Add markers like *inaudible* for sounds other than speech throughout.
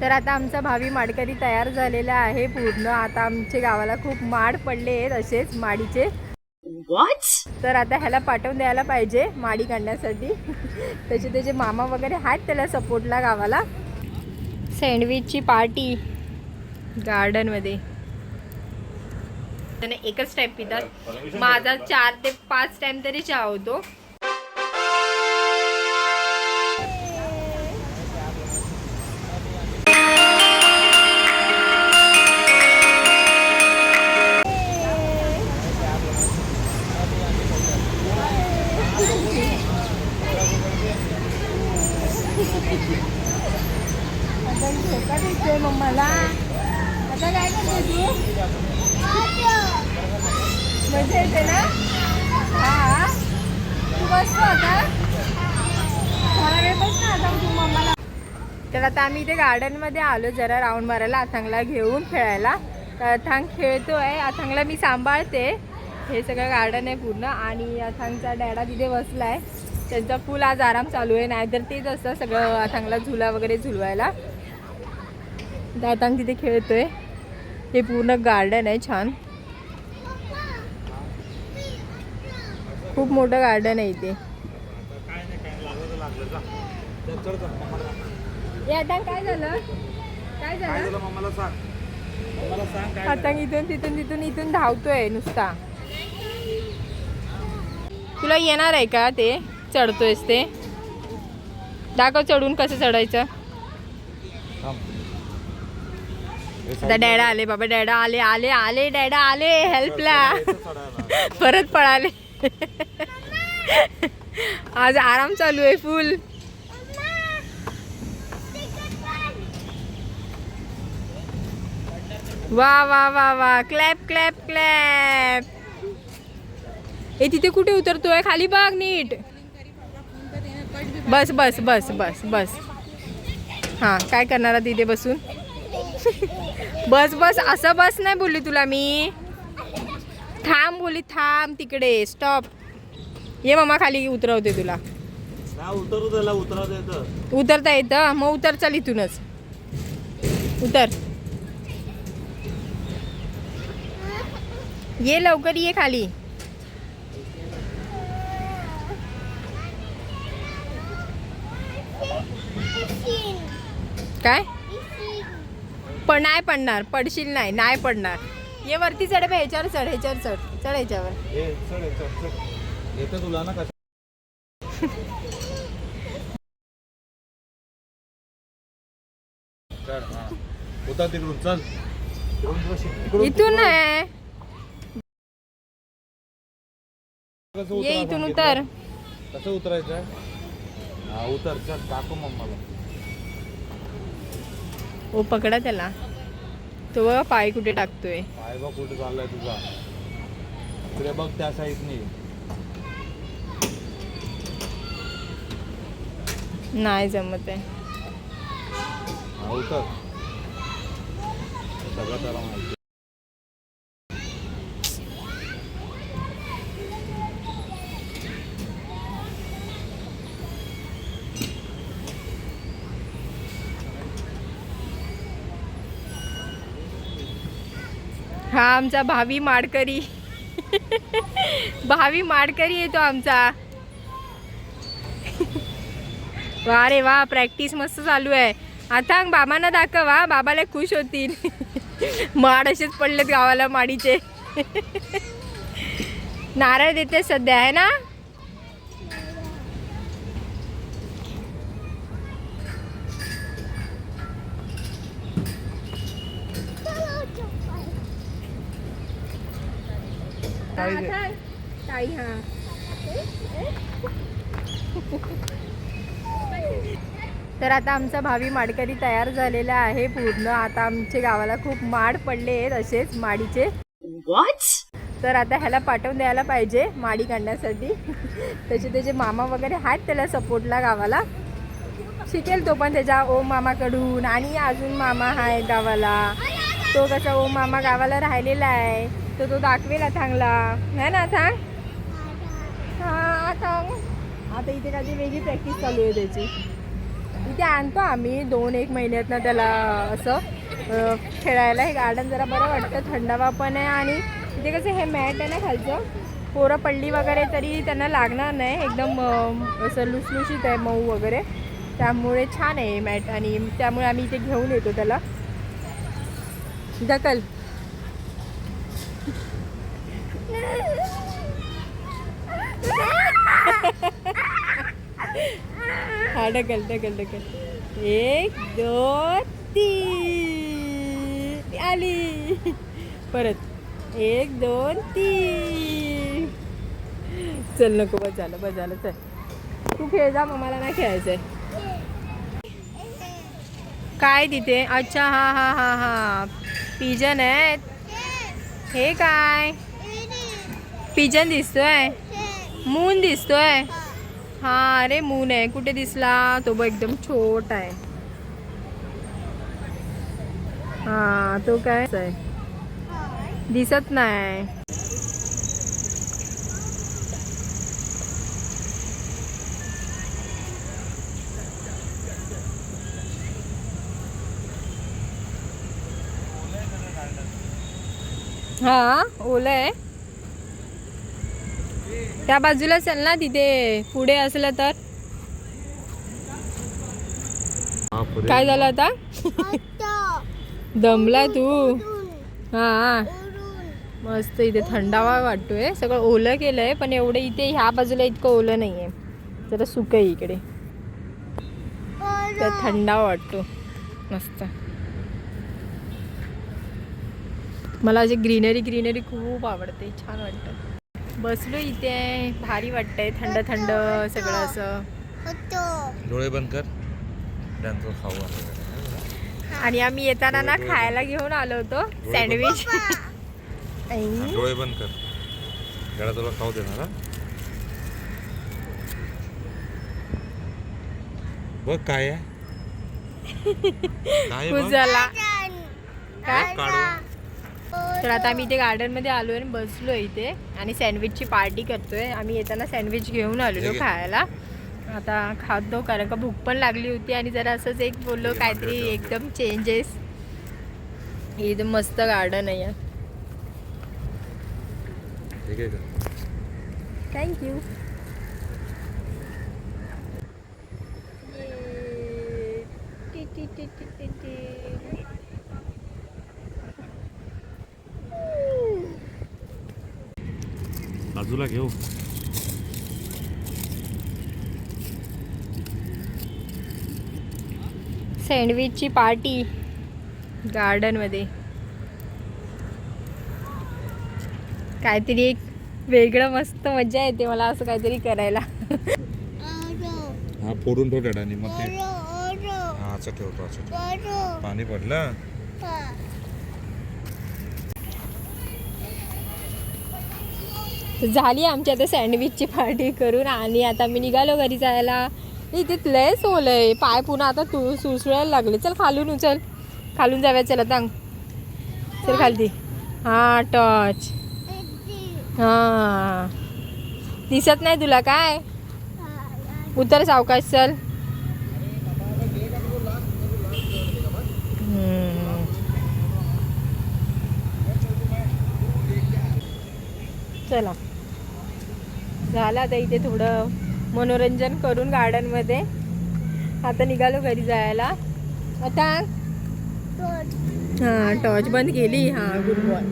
तर आता आमचा भावी माडकरी तयार झालेला आहे पूर्ण. आता आमच्या गावाला खूप माड पडले आहेत असेच माडीचे. तर आता ह्याला पाठवून द्यायला पाहिजे माडी काढण्यासाठी. त्याचे त्याचे मामा वगैरे आहेत त्याला सपोर्टला गावाला. सँडविचची पार्टी गार्डनमध्ये त्याने एकच टाईम पितात. माझा चार ते पाच टाइम तरी चहा होतो. आता आता काय करते तू मजा येते ना हा तू बसतो आता थोडा वेळ बस ना आता तू मम्माला तर आता आम्ही इथे गार्डनमध्ये आलो जरा राऊंड मारायला अथांगला घेऊन खेळायला. तर अथांग खेळतोय. अथांगला मी सांभाळते. हे सगळं गार्डन आहे पूर्ण. आणि अथांगचा डॅडा तिथे बसला आहे त्यांचा फुल आज आराम चालू आहे. नाहीतर तेच असतं सगळं अथांगला झुला वगैरे झुलवायला. अथांग तिथे खेळतोय. हे पूर्ण गार्डन आहे छान. खूप मोठं गार्डन आहे इथे. काय झालं? काय झालं? आता इथून तिथून तिथून इथून धावतोय नुसता. तुला येणार आहे का ते? चढतोयस ते. दाखव चढून कसं चढायचं. आता डॅडा आले बाबा डॅडा आले आले आले डॅडा आले हेल्पला परत पळाले. आज आराम चालू आहे फुल वा वा वा वा. क्लॅप क्लॅप क्लॅप ए तिथे कुठे उतरतोय? खाली बघ नीट. बस बस बस बस बस. हां काय करणार तिथे बसून? बस बस असं बस नाही बोलली तुला मी. थांब बोली थांब तिकडे स्टॉप ये मामा खाली उतरवते तुला. उतरता येतं? मग उतर चल इथूनच. उतर. ये लवकर ये खाली. काय? पण नाही पडणार पडशील नाही नाही पडणार. ये वरती चढ बे ह्याच्यावर चढ ह्याच्यावर चढ चढ ह्याच्यावर. तुला ना कसं चल हा. उतर तिकडून चल. तिकडून इथून आहे कसं ये उतरा इथून सांगितलं? उतर. कसं उतरायचं? हा उतर चल टाकू मम्माला ओ पकडा त्याला. तो बघा पाय कुठे टाकतोय. पाय बघ कुठे चाललाय तुझा. इकडे बघ त्या साईडनी नाही जमत आहे. हा सगळं त्याला माहिती हा आमचा भावी माडकरी. भावी माडकरी येतो आमचा. वा रे वा प्रॅक्टिस मस्त चालू आहे. आता बाबांना दाखव हा बाबाला खुश होतील. माड असेच पडलेत गावाला माडीचे. नारळ देते सध्या आहे ना? दे. हा. तर आता आमचा भावी माडकरी तयार झालेला आहे पूर्ण. आता आमच्या गावाला खूप माड पडले आहेत असेच माडीचे. तर आता ह्याला पाठवून द्यायला पाहिजे माडी काढण्यासाठी. त्याचे त्याचे मामा वगैरे आहेत त्याला सपोर्टला गावाला. शिकेल तो पण त्याच्या ओम मामाकडून. आणि अजून मामा आहे गावाला. तो कसा ओम मामा गावाला राहिलेला आहे. तो तो दाखवेल अथांगला है ना अथांग हा अथांग आता इथे काहीतरी वेगळी प्रॅक्टिस चालू आहे त्याची. इथे आणतो आम्ही दोन एक महिन्यातनं त्याला असं खेळायला. हे गार्डन जरा बरं वाटतं थंडावा पण आहे आणि इथे कसं हे मॅट आहे ना खालचं. पोरं पडली वगैरे तरी त्यांना लागणार नाही. एकदम असं लुसलुशीत आहे मऊ वगैरे. त्यामुळे छान आहे मॅट आणि त्यामुळे आम्ही इथे घेऊन येतो त्याला. ढकल हा ढकल ढकल ढकल. एक दोन तीन. आली. परत. एक दोन तीन. चल नको बस झालं बस झालं चल. तू खेळ जा मग मला नाही खेळायचंय. काय तिथे? अच्छा हा हा हा हा. पिजन आहेत. हे काय? पिजन दिसतोय? मून दिसतोय? हा अरे मून आहे. कुठे दिसला? तो बघ एकदम छोटा आहे. हा तो काय आहे दिसत नाही. हा ओलं आहे. त्या बाजूला चल ना तिथे. पुढे असलं तर. काय झालं आता? दमला तू. हा. मस्त इथे थंडावा वाटतोय. सगळं ओलं केलंय पण एवढं इथे ह्या बाजूला इतकं ओलं नाहीये. जरा सुक आहे इकडे. तर थंडावा वाटतो. मस्त. मला अशी ग्रीनरी ग्रीनरी खूप आवडते. छान वाटतं. बसलो इथे भारी वाटतंय थंड थंड सगळं असं. डोळे बंद कर. खाऊ. आणि आम्ही येताना ना खायला घेऊन आलो होतो सँडविच. डोळे बंद कर. गळा तुला खाऊ देणार? बघ काय आहे. *laughs* काय? कुजाला काय? काढू तर आता आम्ही इथे गार्डनमध्ये आलोय आणि बसलो इथे आणि सँडविचची पार्टी करतोय. आम्ही येताना सँडविच घेऊन आलेलो आहे. खायला. आता खातो कारण का भूक पण लागली होती आणि जरा असंच एक बोललो काहीतरी एकदम चेंजेस एकदम मस्त गार्डन आहे यार. ठीक आहे का थँक्यू बाजूला घेऊ. सँडविचची पार्टी. गार्डनमध्ये. काहीतरी एक वेगळं मस्त मजा येते मला असं काहीतरी करायला. हा फोडून ठेव डॅडानी मग ते. हा असं ठेवतो असं. पाणी पडलं? झाली आमची आता सँडविचची पार्टी करून आणि आता मी निघालो घरी जायला. इथे लय आहे. पाय पुन्हा आता तू सुळसुळायला लागले. चल खालून उचल. खालून जाव्या चला तांग चल खालती. हा टॉच हां. दिसत नाही तुला काय? उतर सावकाश चल. चला. झालं आता इथे थोडं मनोरंजन करून गार्डनमध्ये आता निघालो घरी जायला. आता? हां टॉर्च बंद केली. हां गुड बॉय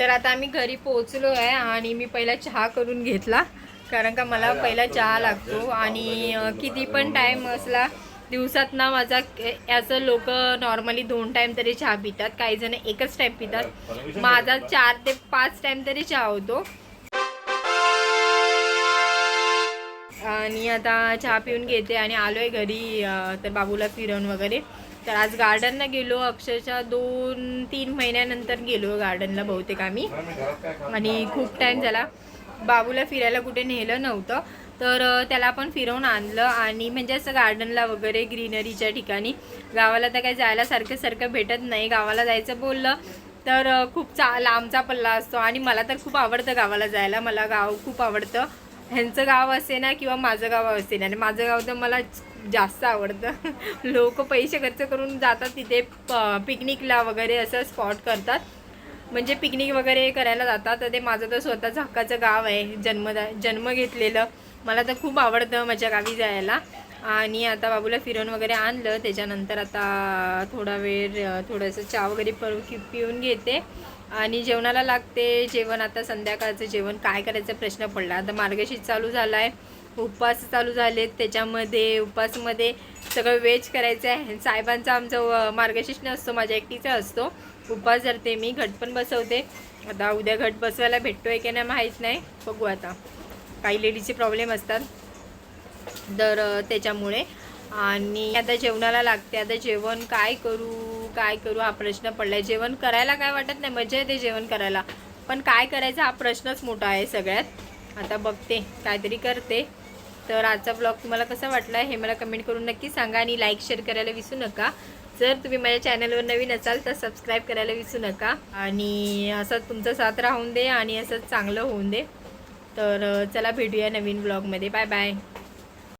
तर आता आम्ही घरी पोहोचलो आहे आणि मी पहिला चहा करून घेतला. कारण का मला पहिला चहा लागतो आणि अं, किती पण टाईम असला दिवसात ना माझा याचं लोक नॉर्मली दोन टाईम तरी चहा पितात. काही जण एकच टाईम पितात. माझा चार ते पाच टाईम तरी चहा होतो. आणि आता चहा पिऊन घेते आणि आलोय घरी अं, तर बाबूला फिरवून वगैरे. तर आज गार्डनला गेलो. अक्षरशः दोन तीन महिन्यानंतर गेलो गार्डनला बहुतेक आम्ही. आणि खूप टाईम झाला. बाबूला फिरायला कुठे नेलं नव्हतं. तर त्याला आपण फिरवून आणलं. आणि म्हणजे असं गार्डनला वगैरे ग्रीनरीच्या ठिकाणी. गावाला तर काही जायला सारखं सारखं भेटत नाही. गावाला जायचं बोललं तर खूप चा लांबचा पल्ला असतो. आणि मला तर खूप आवडतं गावाला जायला. मला गाव खूप आवडतं. ह्यांचं गाव असे ना किंवा माझं गाव असे ना आणि माझं गाव तर मला जास्त आवडतं. लोक पैसे खर्च करून जातात तिथे पिकनिकला वगैरे असं स्पॉट करतात. म्हणजे पिकनिक वगैरे करायला जातात. तर ते माझं तर स्वतःचं हक्काचं गाव आहे. जन्मदा जन्म घेतलेलं. मला तर खूप आवडतं माझ्या गावी जायला. आणि आता बाबूला फिरवून वगैरे आणलं. त्याच्यानंतर आता थोडा वेळ थोडंसं चहा वगैरे पर पिऊन घेते. आणि जेवणाला लागते. जेवण आता संध्याकाळचं जेवण. काय करायचा प्रश्न पडला? आता मार्गशीर चालू झाला आहे उपवास चालू झालेत. त्याच्यामध्ये उपवासमध्ये सगळं वेज करायचं आहे. साहेबांचा आमचा मार्गशीर्ष असतो. माझ्या एकटीचा असतो. उपवास धरते मी. घट पण बसवते. आता उद्या घट बसवायला भेटतोय की नाही माहीत नाही. बघू आता. काही लेडीजचे प्रॉब्लेम असतात. तर त्याच्यामुळे. आणि आता जेवणाला लागते. आता जेवण काय करू? काय करू? हा प्रश्न पडलाय. जेवण करायला काय वाटत नाही. मजा येते जेवण करायला. पण काय करायचा? हा प्रश्नच मोठा आहे सगळ्यात. आता बघते. काहीतरी करते. तर आजचा ब्लॉग तुम्हाला कसा वाटला हे मला कमेंट करून नक्की सांगा आणि लाईक शेअर करायला विसरू नका. जर तुम्ही माझ्या चॅनलवर नवीन असाल तर सबस्क्राईब करायला विसरू नका. आणि असं तुमचा साथ राहून दे आणि असंच चांगलं होऊन दे. तर चला भेटूया नवीन ब्लॉगमध्ये बाय बाय